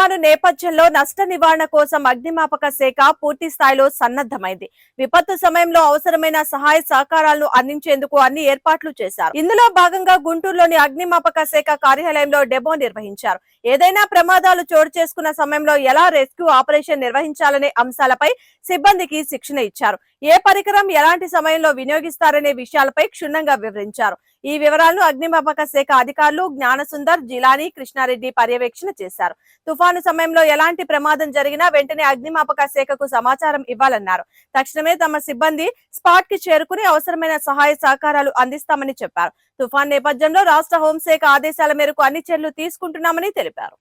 తుఫాను నేపథ్యంలో నష్ట నివారణ కోసం అగ్నిమాపక శాఖ పూర్తి స్థాయిలో సన్నద్ధమైంది. విపత్తు సమయంలో అవసరమైన సహాయ సహకారాలను అందించేందుకు అన్ని ఏర్పాట్లు చేశారు. ఇందులో భాగంగా గుంటూరులోని అగ్నిమాపక శాఖ కార్యాలయంలో డెమో నిర్వహించారు. ఏదైనా ప్రమాదాలు చోటు చేసుకున్న సమయంలో ఎలా రెస్క్యూ ఆపరేషన్ నిర్వహించాలనే అంశాలపై సిబ్బందికి శిక్షణ ఇచ్చారు. ఏ పరికరం ఎలాంటి సమయంలో వినియోగిస్తారనే విషయాలపై క్షుణ్ణంగా వివరించారు. ఈ వివరాలను అగ్నిమాపక శాఖ అధికారులు జ్ఞానసుందర్ జిలాని కృష్ణారెడ్డి పర్యవేక్షణ చేశారు. తుఫాను సమయంలో ఎలాంటి ప్రమాదం జరిగినా వెంటనే అగ్నిమాపక శాఖకు సమాచారం ఇవ్వాలన్నారు. తక్షణమే తమ సిబ్బంది స్పాట్కి చేరుకుని అవసరమైన సహాయ సహకారాలు అందిస్తామని చెప్పారు. తుఫాన్ నేపథ్యంలో రాష్ట్ర హోంశాఖ ఆదేశాల మేరకు అన్ని చర్యలు తీసుకుంటున్నామని తెలిపారు.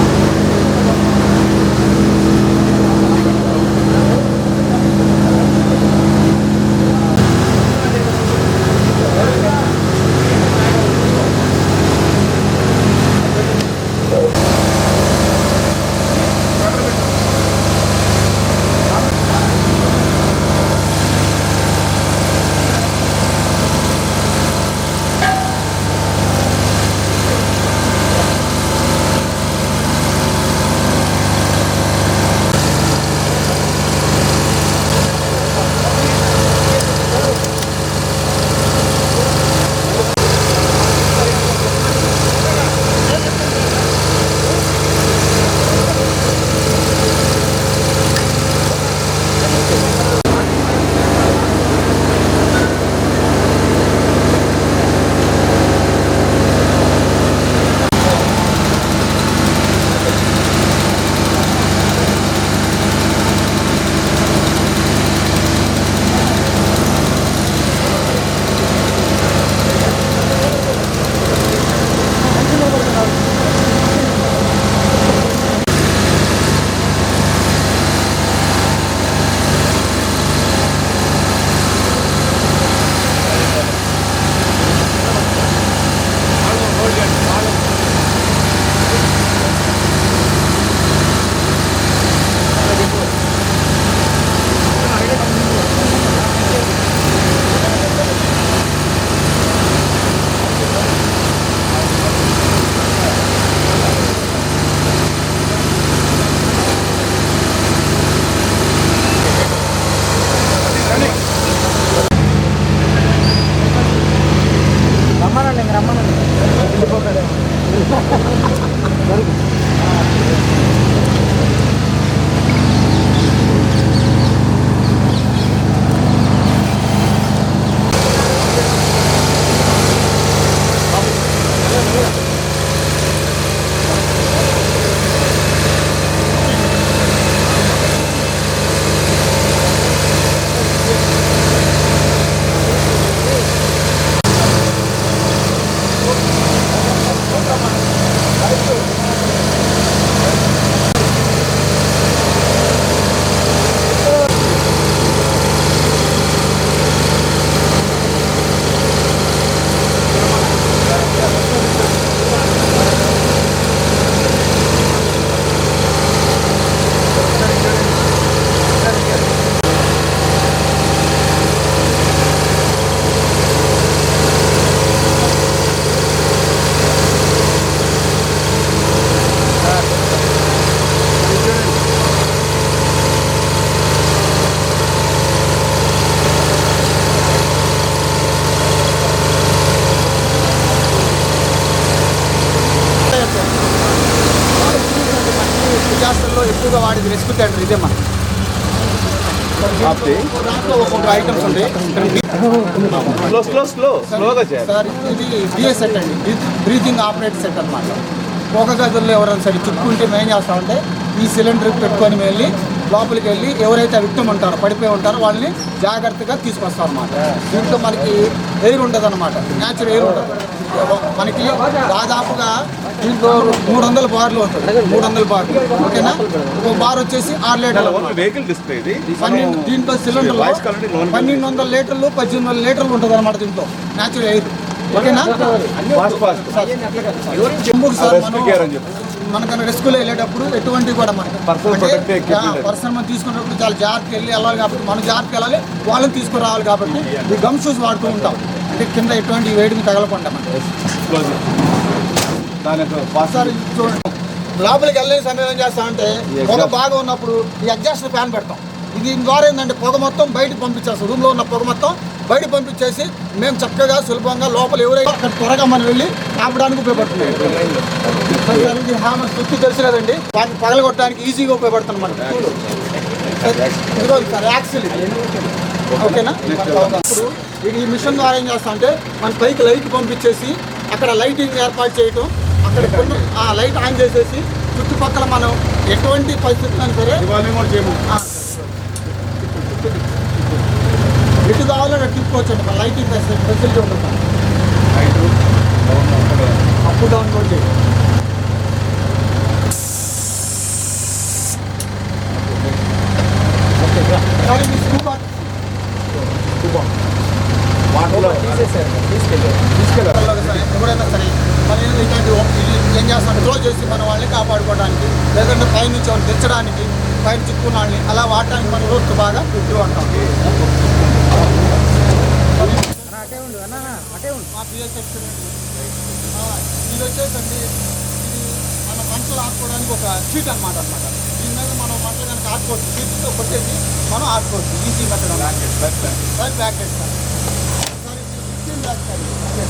రెస్క్యూ థియేటర్ ఒక్కొక్క ఐటమ్స్ ఉంటాయి. స్లో స్లో స్లో స్లోగా చేయాలి. సార్ ఇది బిఎస్ సెట్ అండి. బ్రీతింగ్ ఆపరేట్ సెట్ అనమాట పొగ గదుల్లో ఎవరైనా సరే చిక్కుంటే మేము ఏం చేస్తామంటే ఈ సిలిండర్ పెట్టుకొని వెళ్ళి లోపలికి వెళ్ళి ఎవరైతే విక్టమ్ ఉంటారో పడిపోయి ఉంటారో వాళ్ళని జాగ్రత్తగా తీసుకొస్తాం అనమాట దీంట్లో మనకి ఎయిర్ ఉండదు అనమాట న్యాచురల్ ఎయిర్ ఉండదు. మనకి దాదాపుగా దీంట్లో మూడు వందల బార్లు ఉంటుంది మూడు వందల బార్లు. ఓకేనా? ఒక బార్ వచ్చేసి ఆరు లీటర్లు పన్నెండు దీంట్లో సిలిండర్ పన్నెండు వందల లీటర్లు పద్దెనిమిది వందల లీటర్లు ఉంటుంది అనమాట దీంట్లో. Natural air. ఓకేనా? సార్ మనకన్నా రెస్క్యూలో వెళ్ళేటప్పుడు ఎటువంటి కూడా మనకి. పర్సన్ మనం తీసుకున్నప్పుడు చాలా జాగ్రత్తగా వెళ్ళి వెళ్ళాలి కాబట్టి మనం జాగ్రత్తగా వెళ్ళాలి వాళ్ళని తీసుకురావాలి కాబట్టి ఈ గమ్ షూస్ వాడుతూ ఉంటాం. అంటే కింద ఎటువంటి వేడిని తగలకుండా ఇది చూడండి. లోపలికి వెళ్ళలేని సమయం ఏం చేస్తామంటే పొగ బాగా ఉన్నప్పుడు ఈ ఎగ్జాస్ట్ ఫ్యాన్ పెడతాం. దీని ద్వారా ఏంటంటే పొగ మొత్తం బయటకు పంపించేస్తాం రూమ్లో ఉన్న పొగ మొత్తం బయట పంపించేసి మేము చక్కగా సులభంగా లోపల ఎవరైతే అక్కడ త్వరగా మనం వెళ్ళి ఆపడానికి ఉపయోగపడుతుంది హామర్ స్విచ్ తెలుసు కదండి. వాటిని పగలగొట్టడానికి ఈజీగా ఉపయోగపడుతుంది సార్ యాక్సిల్ ఓకేనా? ఇప్పుడు ఇది ఈ మిషన్ ద్వారా ఏం చేస్తామంటే మన పైకి లైట్ పంపించేసి అక్కడ లైటింగ్ ఏర్పాటు చేయటం అక్కడ కొన్ని ఆ లైట్ ఆన్ చేసేసి చుట్టుపక్కల మనం ఎటువంటి పరిస్థితుల్లో సరే ఆ, ఎటు కావాలో తిప్పుకోవచ్చు అండి లైటింగ్ ఫెసిలిటీ ఉంటుంది అప్ డౌన్ కూడా చేయాలి కానీ మీ స్కూబా పిల్లలకు సరే, ఎవరైనా సరే ఇట్లాంటి ఇది ఏం చేస్తాం? క్లోజ్ చేసి మన వాళ్ళని కాపాడుకోవడానికి లేదంటే పైనుంచి వాళ్ళని తెచ్చడానికి పైన చిక్కున్న వాళ్ళని అలా వాడటానికి మనం రోజు బాగా ఉంటాం అటే ఉండు అన్న అటే ఉండు మా పిఎస్ ఇది వచ్చేసండి ఇది మన పంటలు ఆడుకోవడానికి ఒక షీట్ అనమాట అనమాట దీని మీద మనం పంటలు కనుక ఆడుకోవచ్చు షీట్తో కొట్టేసి మనం ఆడుకోవచ్చు ఈజీ పెట్టడం సార్ బ్యాకెట్ సార్ సార్ ఇది 15 బ్యాక్ సార్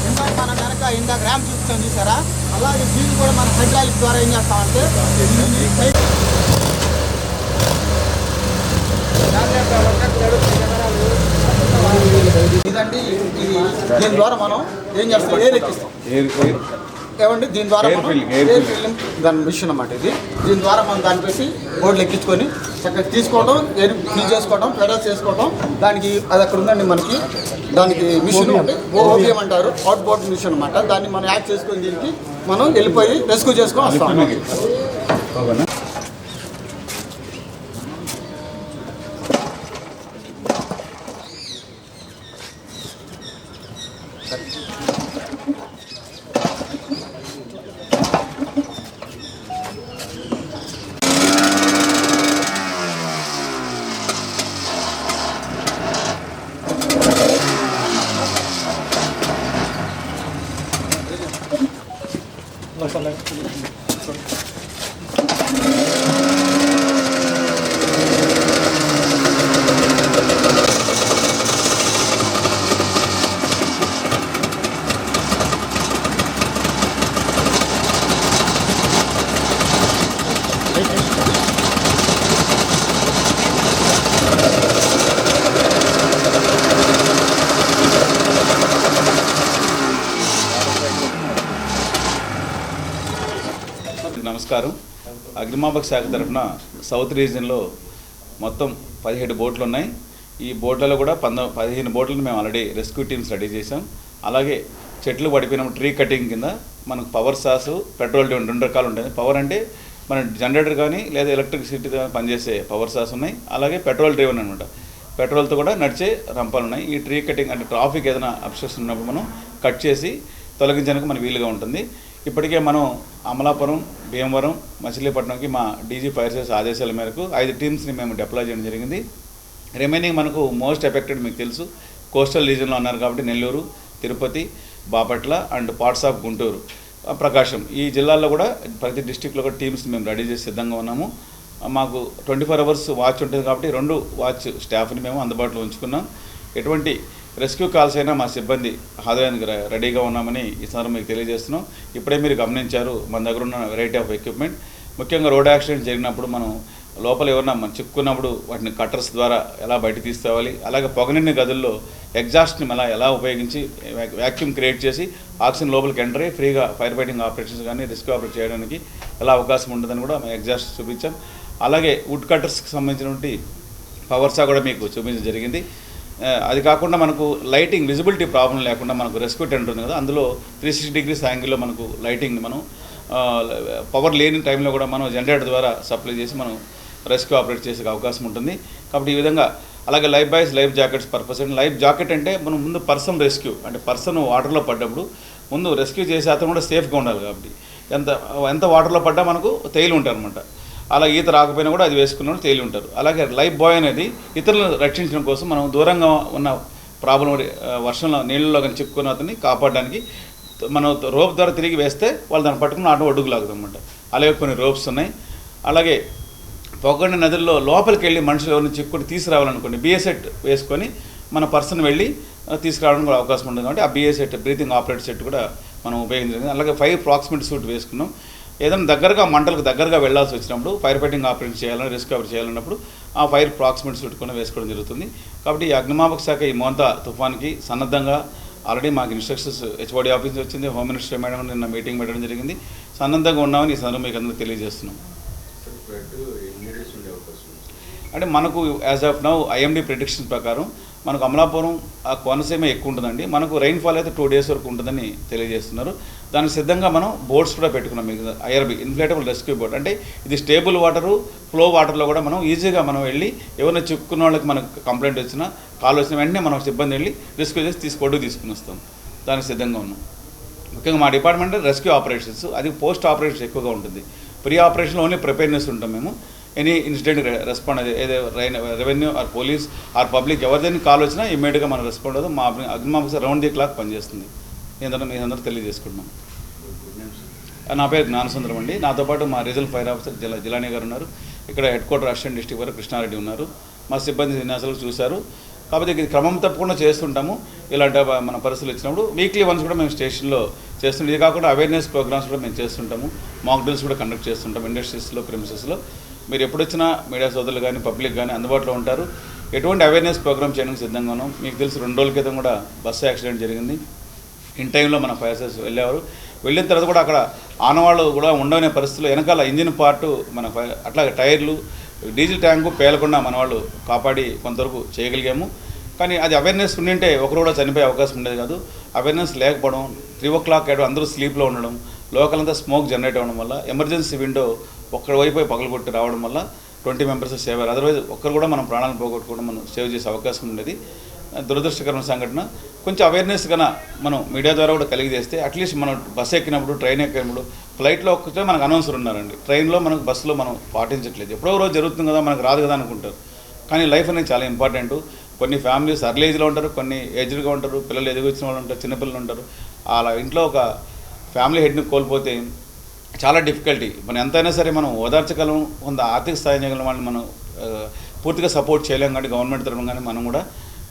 ఇందాక మనం కనుక ఇందాక ర్యామ్ చూస్తాం చూసారా అలాగే దీన్ని కూడా మన హైడ్రాలిక్ ద్వారా ఏం చేస్తామంటే దీన్ని ఇదండి ఇది దీని ద్వారా మనం ఏం చేస్తాం? ఎయిర్ ఎక్కిస్తాం ఏమండి? దీని ద్వారా ఎయిర్. ఫిల్లింగ్ దాని మిషన్ అన్నమాట ఇది. దీని ద్వారా మనం దాన్ని పెట్టి బోర్డులు ఎక్కించుకొని చక్కగా తీసుకోవడం ఎయిర్ ఫిల్ చేసుకోవడం పెడల్స్ చేసుకోవడం దానికి అది అక్కడ ఉందండి మనకి. దానికి మిషన్ ఓబిఎం అంటారు. అవుట్ బోర్డ్ మిషన్ అన్నమాట. దాన్ని మనం యాడ్ చేసుకొని దీనికి మనం వెళ్ళిపోయి రెస్క్యూ చేసుకొని వస్తాం. నమస్కారం. అగ్నిమాపక శాఖ తరఫున సౌత్ రీజియన్లో మొత్తం పదిహేడు బోట్లు ఉన్నాయి ఈ బోట్లలో కూడా పంద పదిహేను బోట్లను మేము ఆల్రెడీ రెస్క్యూ టీమ్స్ రెడీ చేసాం అలాగే చెట్లు పడిపోయిన ట్రీ కటింగ్ కింద మనకు పవర్ సాస్ పెట్రోల్ రెండు రకాలు ఉంటాయి. పవర్ అంటే మన జనరేటర్ కానీ లేదా ఎలక్ట్రిసిటీ పనిచేసే పవర్ సాస్ ఉన్నాయి. అలాగే పెట్రోల్ డ్రైవన్ అనమాట పెట్రోల్తో కూడా నడిచే రంపాలు ఉన్నాయి. ఈ ట్రీ కటింగ్ అంటే ట్రాఫిక్ ఏదైనా అబ్స్ట్రక్షన్ ఉన్నప్పుడు మనం కట్ చేసి తొలగించడానికి మనకు వీలుగా ఉంటుంది. ఇప్పటికే మనం అమలాపురం భీమవరం మచిలీపట్నంకి మా డీజీ ఫైర్ సర్వీస్ ఆదేశాల మేరకు ఐదు టీమ్స్ని మేము డిప్లాయ్ చేయడం జరిగింది. రిమైనింగ్ మనకు మోస్ట్ ఎఫెక్టెడ్ మీకు తెలుసు. కోస్టల్ రీజన్లో ఉన్నారు కాబట్టి Nellore Tirupati Bapatla and parts of Guntur. Prakasam. ఈ జిల్లాల్లో కూడా ప్రతి డిస్టిక్లో కూడా టీమ్స్ మేము రెడీ చేసి సిద్ధంగా ఉన్నాము. మాకు ట్వంటీ ఫోర్ అవర్స్ వాచ్ ఉంటుంది కాబట్టి రెండు వాచ్ స్టాఫ్ని మేము అందుబాటులో ఉంచుకున్నాం. ఎటువంటి రెస్క్యూ కాల్స్ అయినా మా సిబ్బంది హాజరైనందుకు రెడీగా ఉన్నామని ఈ సందర్భం మీకు తెలియజేస్తున్నాం. ఇప్పుడే మీరు గమనించారు మన దగ్గర ఉన్న వెరైటీ ఆఫ్ ఎక్విప్మెంట్ ముఖ్యంగా రోడ్ యాక్సిడెంట్ జరిగినప్పుడు మనం లోపల ఎవరన్నా మనం చిక్కున్నప్పుడు వాటిని కట్టర్స్ ద్వారా ఎలా బయట తీసుకోవాలి అలాగే పొగనిండిన గదుల్లో ఎగ్జాస్ట్ని మళ్ళీ ఎలా ఉపయోగించి వ్యాక్యూమ్ క్రియేట్ చేసి ఆక్సిజన్ లోపలికి ఎంటర్ అయ్యి ఫ్రీగా ఫైర్ ఫైటింగ్ ఆపరేషన్స్ కానీ రెస్క్యూ ఆపరేట్ చేయడానికి ఎలా అవకాశం ఉంటుందని కూడా మేము ఎగ్జాస్ట్ చూపించాం. అలాగే వుడ్ కట్టర్స్కి సంబంధించినటువంటి పవర్సా కూడా మీకు చూపించడం జరిగింది. అది కాకుండా మనకు లైటింగ్ విజిబిలిటీ ప్రాబ్లం లేకుండా మనకు రెస్క్యూ టెంట్ ఉంది కదా అందులో త్రీ సిక్స్టీ డిగ్రీస్ యాంగిల్లో మనకు లైటింగ్ మనం పవర్ లేని టైంలో కూడా మనం జనరేటర్ ద్వారా సప్లై చేసి మనం రెస్క్యూ ఆపరేట్ చేసే అవకాశం ఉంటుంది. కాబట్టి ఈ విధంగా అలాగే life buoys life jackets purpose and life jacket అంటే మనం ముందు పర్సన్ రెస్క్యూ అంటే పర్సన్ వాటర్లో పడ్డప్పుడు ముందు రెస్క్యూ చేసే అతను కూడా సేఫ్గా ఉండాలి కాబట్టి. ఎంత ఎంత వాటర్లో పడ్డా మనకు తేలి ఉంటారు అనమాట అలా ఈత రాకపోయినా కూడా అది వేసుకున్న తేలి ఉంటారు. అలాగే లైఫ్ బాయ్ అనేది ఇతరులను రక్షించడం కోసం మనం దూరంగా ఉన్న ప్రాబ్లం వర్షంలో నీళ్ళలో కానీ చిక్కుకున్న అతన్ని కాపాడడానికి మనం రోప్ ద్వారా తిరిగి వేస్తే వాళ్ళు దాన్ని పట్టుకుని ఆటో ఒడ్డుకు లాగుతాం అనమాట అలాగే కొన్ని రోప్స్ ఉన్నాయి. అలాగే పొగండి నదుల్లో లోపలికి వెళ్ళి మనుషులు ఎవరిని చిక్కుని తీసుకురావాలనుకోండి బిఏ వేసుకొని మన పర్సన్ వెళ్ళి తీసుకురావడానికి కూడా అవకాశం ఉంటుంది. కాబట్టి ఆ BA set breathing operate set కూడా మనం ఉపయోగించింది అలాగే ఫైవ్ ప్రాక్సిమేట్ సూట్ వేసుకున్నాం. ఏదైనా దగ్గరగా మంటలకు దగ్గరగా వెళ్ళాల్సి వచ్చినప్పుడు ఫైర్ ఫైటింగ్ ఆపరేట్ చేయాలని రిస్క్ ఆపరేట్ చేయాలన్నప్పుడు ఆ ఫైర్ ప్రాక్సిమిటీ సూట్ కూడా వేసుకోవడం జరుగుతుంది. కాబట్టి ఈ అగ్నిమాపక శాఖ ఈ మోంత తుఫాన్కి సన్నద్ధంగా ఆల్రెడీ మాకు ఇన్స్ట్రక్షన్స్ హెచ్ఓడి ఆఫీస్ వచ్చింది. హోమ్ మినిస్టర్ మేడం నిన్న మీటింగ్ పెట్టడం జరిగింది. సన్నద్ధంగా ఉన్నామని ఈ సందర్భం మీకు అందరికీ తెలియజేస్తున్నాం. అంటే మనకు as of now IMD prediction ప్రకారం మనకు అమలాపురం ఆ కోనసీమ ఎక్కువ ఉంటుందండి. మనకు రైన్ఫాల్ అయితే టూ డేస్ వరకు ఉంటుందని తెలియజేస్తున్నారు. దానికి సిద్ధంగా మనం బోట్స్ కూడా పెట్టుకున్నాం. మీకు ఐఆర్బి ఇన్ఫ్లేటబుల్ రెస్క్యూ బోట్ అంటే ఇది స్టేబుల్ వాటరు ఫ్లో వాటర్లో కూడా మనం ఈజీగా మనం వెళ్ళి ఎవరైనా చిక్కున్న వాళ్ళకి మనకు కంప్లైంట్ వచ్చినా కాల్ వచ్చిన వెంటనే మనం సిబ్బంది వెళ్ళి రెస్క్యూ చేసి తీసుకోడు తీసుకుని వస్తాం. దానికి సిద్ధంగా ఉన్నాం. ముఖ్యంగా మా డిపార్ట్మెంట్ రెస్క్యూ ఆపరేషన్స్ అది పోస్ట్ ఆపరేషన్స్ ఎక్కువగా ఉంటుంది. ప్రీ ఆపరేషన్లో ఓన్లీ ప్రిపేర్నెస్ ఉంటాం మేము. ఎనీ ఇన్సిడెంట్ రెస్పాండ్ అది ఏదో revenue or police or public ఎవరిదైనా కాల్ వచ్చినా ఇమీడియట్గా మనం రెస్పాండ్ అవుతాం మా అగ్నిమాపక రౌండ్ ది క్లాక్ పనిచేస్తుంది. నేను మీ అందరూ తెలియజేసుకుంటున్నాం. నా పేరు జ్ఞానసుందరం అండి. నాతో పాటు మా రీజనల్ ఫైర్ ఆఫీసర్ జిల్లా జిలానీ గారు ఉన్నారు. ఇక్కడ హెడ్ క్వార్టర్ అసిస్టెంట్ డిస్టిక్ వారు కృష్ణారెడ్డి ఉన్నారు. మా సిబ్బంది విన్యాసాలు చూశారు. కాకపోతే ఇది క్రమం తప్పకుండా చేస్తుంటాము. ఇలాంటి మన పరిస్థితులు వచ్చినప్పుడు వీక్లీ వన్స్ కూడా మేము స్టేషన్లో చేస్తుంటాం. ఇది కాకుండా అవేర్నెస్ ప్రోగ్రామ్స్ కూడా మేము చేస్తుంటాము. మాక్ డ్రిల్స్ కూడా కండక్ట్ చేస్తుంటాం. ఇండస్ట్రీస్లో ప్రిమిసెస్లో మీరు ఎప్పుడొచ్చినా మీడియా సోదరులు కానీ పబ్లిక్ కానీ అందుబాటులో ఉంటారు. ఎటువంటి అవేర్నెస్ ప్రోగ్రామ్ చేయడానికి సిద్ధంగా ఉన్నాం. మీకు తెలుసు రెండు రోజుల క్రితం కూడా బస్సు యాక్సిడెంట్ జరిగింది. ఇన్ టైంలో మన ఫైర్సెస్ వెళ్ళేవారు. వెళ్ళిన తర్వాత కూడా అక్కడ ఆనవాళ్ళు కూడా ఉండవనే పరిస్థితుల్లో వెనకాల ఇంజిన్ పార్ట్ మన అట్లాగే టైర్లు డీజిల్ ట్యాంకు పేలకుండా మన వాళ్ళు కాపాడి కొంతవరకు చేయగలిగాము. కానీ అది అవేర్నెస్ ఉండింటే ఒకరు కూడా చనిపోయే అవకాశం ఉండేది కాదు. అవేర్నెస్ లేకపోవడం త్రీ ఓ క్లాక్ అయ్యడం అందరూ స్లీప్లో ఉండడం లోకల్ అంతా స్మోక్ జనరేట్ అవ్వడం వల్ల ఎమర్జెన్సీ విండో ఒక్కడి వైపు పగలగొట్టి రావడం వల్ల ట్వంటీ మెంబర్స్ సేవ్ అయ్యారు. అదర్వైజ్ ఒక్కరు కూడా మనం ప్రాణాలు పోగొట్టుకోవడం మనం సేవ్ చేసే అవకాశం ఉండేది. దురదృష్టకరమైన సంఘటన. కొంచెం అవేర్నెస్ కన్నా మనం మీడియా ద్వారా కూడా కలిగజేస్తే అట్లీస్ట్ మనం బస్సు ఎక్కినప్పుడు ట్రైన్ ఎక్కినప్పుడు ఫ్లైట్లో ఒక్కటే మనకు అనౌన్సర్ ఉన్నారండి. ట్రైన్లో మనకు బస్సులో మనం పాటించట్లేదు. ఎప్పుడో రోజు జరుగుతుంది కదా మనకు రాదు కదా అనుకుంటారు. కానీ లైఫ్ అనేది చాలా ఇంపార్టెంట్ కొన్ని ఫ్యామిలీస్ అర్లీ ఏజ్లో ఉంటారు కొన్ని ఏజ్డ్గా ఉంటారు పిల్లలు ఎదిగొచ్చిన వాళ్ళు ఉంటారు చిన్నపిల్లలు ఉంటారు. అలా ఇంట్లో ఒక ఫ్యామిలీ హెడ్ని కోల్పోతే చాలా డిఫికల్టీ మనం ఎంతైనా సరే మనం ఓదార్చగలం కొంత ఆర్థిక సహాయం చేయగలం వాళ్ళని మనం పూర్తిగా సపోర్ట్ చేయలేం కానీ గవర్నమెంట్ తరఫున కానీ మనం కూడా.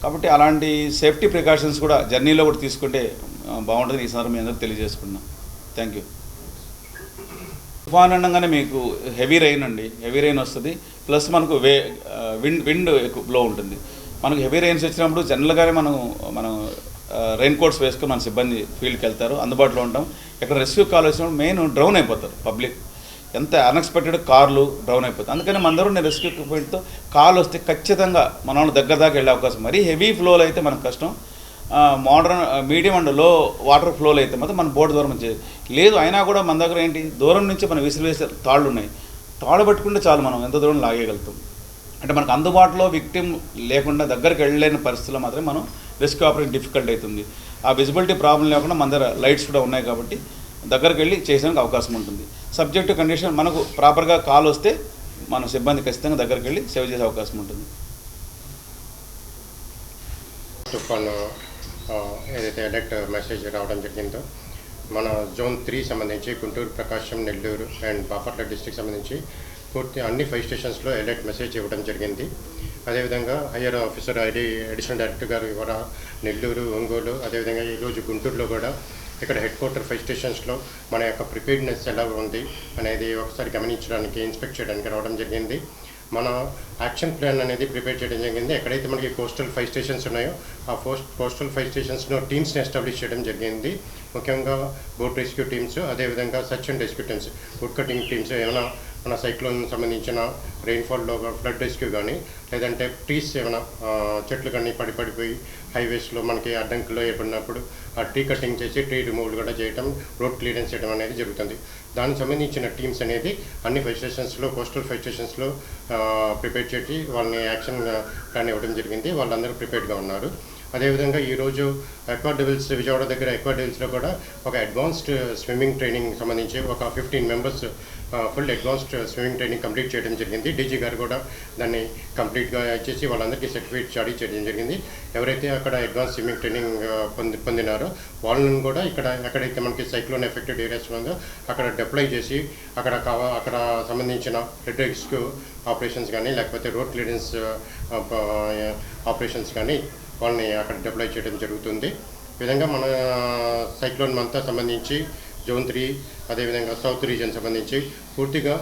కాబట్టి అలాంటి సేఫ్టీ ప్రికాషన్స్ కూడా జర్నీలో కూడా తీసుకుంటే బాగుంటుంది. ఈ సందర్భం అందరూ తెలియజేసుకున్నాం థ్యాంక్ యూ తుఫాన్ అనగానే మీకు హెవీ రెయిన్ అండి. హెవీ రెయిన్ వస్తుంది. ప్లస్ మనకు వే విండ్ విండ్ ఎక్కువ బ్లో ఉంటుంది. మనకు హెవీ రెయిన్స్ వచ్చినప్పుడు జనరల్గానే మనం మనం రెయిన్ కోట్స్ వేసుకుని మన సిబ్బంది ఫీల్డ్కి వెళ్తారు అందుబాటులో ఉంటాం. ఇక్కడ రెస్క్యూ కాల్ వచ్చినప్పుడు మెయిన్ డ్రౌన్ అయిపోతారు పబ్లిక్ ఎంత అన్ఎక్స్పెక్టెడ్ కార్లు డ్రౌన్ అయిపోతాయి. అందుకని మనందరూ నేను రెస్క్యూ ఎక్విప్మెంట్తో కాల్ వస్తే ఖచ్చితంగా మన వాళ్ళు దగ్గర దాకా వెళ్ళే అవకాశం. మరీ హెవీ ఫ్లోలో అయితే మనకు కష్టం. మోడర్న్ మీడియం అండ్లో వాటర్ ఫ్లోలో అయితే మాత్రం మన బోర్డు దూరం నుంచి లేదు అయినా కూడా మన దగ్గర ఏంటి? దూరం నుంచి మనం విసిరివేసే తాళ్ళు ఉన్నాయి. తాళ్ళు పట్టుకుంటే చాలు మనం ఎంత దూరం లాగేయగలుగుతాం. అంటే మనకు అందుబాటులో విక్టిమ్ లేకుండా దగ్గరికి వెళ్ళలేని పరిస్థితుల్లో మాత్రమే మనం రెస్క్యూ ఆపరేషన్ డిఫికల్ట్ అవుతుంది. ఆ విజిబిలిటీ ప్రాబ్లం లేకుండా మన దగ్గర లైట్స్ కూడా ఉన్నాయి కాబట్టి దగ్గరికి వెళ్ళి చేసేందుకు అవకాశం ఉంటుంది. సబ్జెక్టు కండిషన్ మనకు ప్రాపర్గా కాల్ వస్తే మన సిబ్బంది ఖచ్చితంగా దగ్గరికి వెళ్ళి సేవ్ చేసే అవకాశం ఉంటుంది. తుఫాను ఏదైతే అలర్ట్ మెసేజ్ రావడం జరిగిందో మన జోన్ త్రీ సంబంధించి గుంటూరు ప్రకాశం నెల్లూరు అండ్ బాపట్ల డిస్టిక్ సంబంధించి పూర్తి అన్ని ఫైవ్ స్టేషన్స్లో ఎలర్ట్ మెసేజ్ ఇవ్వడం జరిగింది. అదేవిధంగా higher officer ID additional director garu ఇవాళ నెల్లూరు ఒంగోలు అదేవిధంగా ఈరోజు గుంటూరులో కూడా ఇక్కడ హెడ్ క్వార్టర్ ఫైవ్ స్టేషన్స్లో మన యొక్క ప్రిపేర్డ్నెస్ ఎలా ఉంది అనేది ఒకసారి గమనించడానికి ఇన్స్పెక్ట్ చేయడానికి రావడం జరిగింది. మన యాక్షన్ ప్లాన్ అనేది ప్రిపేర్ చేయడం జరిగింది. ఎక్కడైతే మనకి కోస్టల్ ఫైవ్ స్టేషన్స్ ఉన్నాయో ఆ పోస్ట్ కోస్టల్ ఫైవ్ స్టేషన్స్లో టీమ్స్ని ఎస్టాబ్లిష్ చేయడం జరిగింది. ముఖ్యంగా బోట్ రెస్క్యూ టీమ్స్ అదేవిధంగా search and rescue teams food cutting teams ఏమైనా మన సైక్లోన్ సంబంధించిన రెయిన్ఫాల్లో ఫ్లడ్ రెస్క్యూ కానీ లేదంటే ట్రీస్ ఏమైనా చెట్లు కానీ పడి పడిపోయి హైవేస్లో మనకి అడ్డంకులు ఏర్పడినప్పుడు ఆ ట్రీ కటింగ్ చేసి ట్రీ రిమూవల్ కూడా చేయడం రోడ్ క్లియరెన్స్ చేయడం అనేది జరుగుతుంది. దానికి సంబంధించిన టీమ్స్ అనేది అన్ని ఫైవ్ స్టేషన్స్లో కోస్టల్ ఫైవ్ స్టేషన్స్లో ప్రిపేర్ చేసి వాళ్ళని యాక్షన్ ప్లాన్ ఇవ్వడం జరిగింది. వాళ్ళందరూ ప్రిపేర్డ్గా ఉన్నారు. అదేవిధంగా ఈరోజు ఎక్వా డెవిల్స్ విజయవాడ దగ్గర ఎక్వా డెవిల్స్లో కూడా ఒక అడ్వాన్స్డ్ స్విమ్మింగ్ ట్రైనింగ్ సంబంధించి ఒక fifteen members full advanced swimming training complete చేయడం జరిగింది. డీజీ గారు కూడా దాన్ని కంప్లీట్గా ఇచ్చేసి వాళ్ళందరికీ సర్టిఫికేట్ జారీ చేయడం జరిగింది. ఎవరైతే అక్కడ అడ్వాన్స్ స్విమ్మింగ్ ట్రైనింగ్ పొంది పొందినారో వాళ్ళని కూడా ఇక్కడ ఎక్కడైతే మనకి సైక్లోన్ ఎఫెక్టెడ్ ఏరియాస్ ఉందో అక్కడ డిప్లై చేసి అక్కడ కావ అక్కడ సంబంధించిన రెడ్ రెస్క్యూ ఆపరేషన్స్ కానీ లేకపోతే రోడ్ క్లియరెన్స్ ఆపరేషన్స్ కానీ వాళ్ళని అక్కడ డిప్లాయ్ చేయడం జరుగుతుంది. విధంగా మన సైక్లోన్ మంతా సంబంధించి జోన్ త్రీ అదేవిధంగా సౌత్ రీజన్ సంబంధించి పూర్తిగా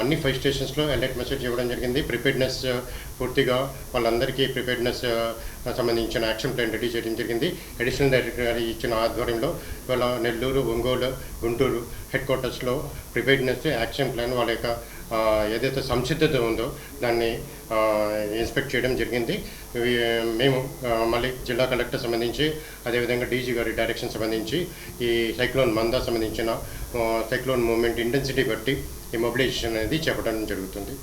అన్ని ఫైవ్ స్టేషన్స్లో అలర్ట్ మెసేజ్ ఇవ్వడం జరిగింది. ప్రిపేర్డ్నెస్ పూర్తిగా వాళ్ళందరికీ ప్రిపేర్డ్నెస్ సంబంధించిన యాక్షన్ ప్లాన్ రెడీ చేయడం జరిగింది. అడిషనల్ డైరెక్టర్ గారి ఇచ్చిన ఆధ్వర్యంలో ఇవాళ నెల్లూరు ఒంగోలు గుంటూరు హెడ్ క్వార్టర్స్లో ప్రిపేర్డ్నెస్ యాక్షన్ ప్లాన్ వాళ్ళ యొక్క ఏదైతే సంసిద్ధత ఉందో దాన్ని ఇన్స్పెక్ట్ చేయడం జరిగింది. మేము మళ్ళీ జిల్లా కలెక్టర్ సంబంధించి అదేవిధంగా డీజీ గారి డైరెక్షన్ సంబంధించి ఈ సైక్లోన్ మందా సంబంధించిన సైక్లోన్ మూమెంట్ ఇంటెన్సిటీ బట్టి ఈ మొబిలైజేషన్ అనేది చేపట్టడం జరుగుతుంది.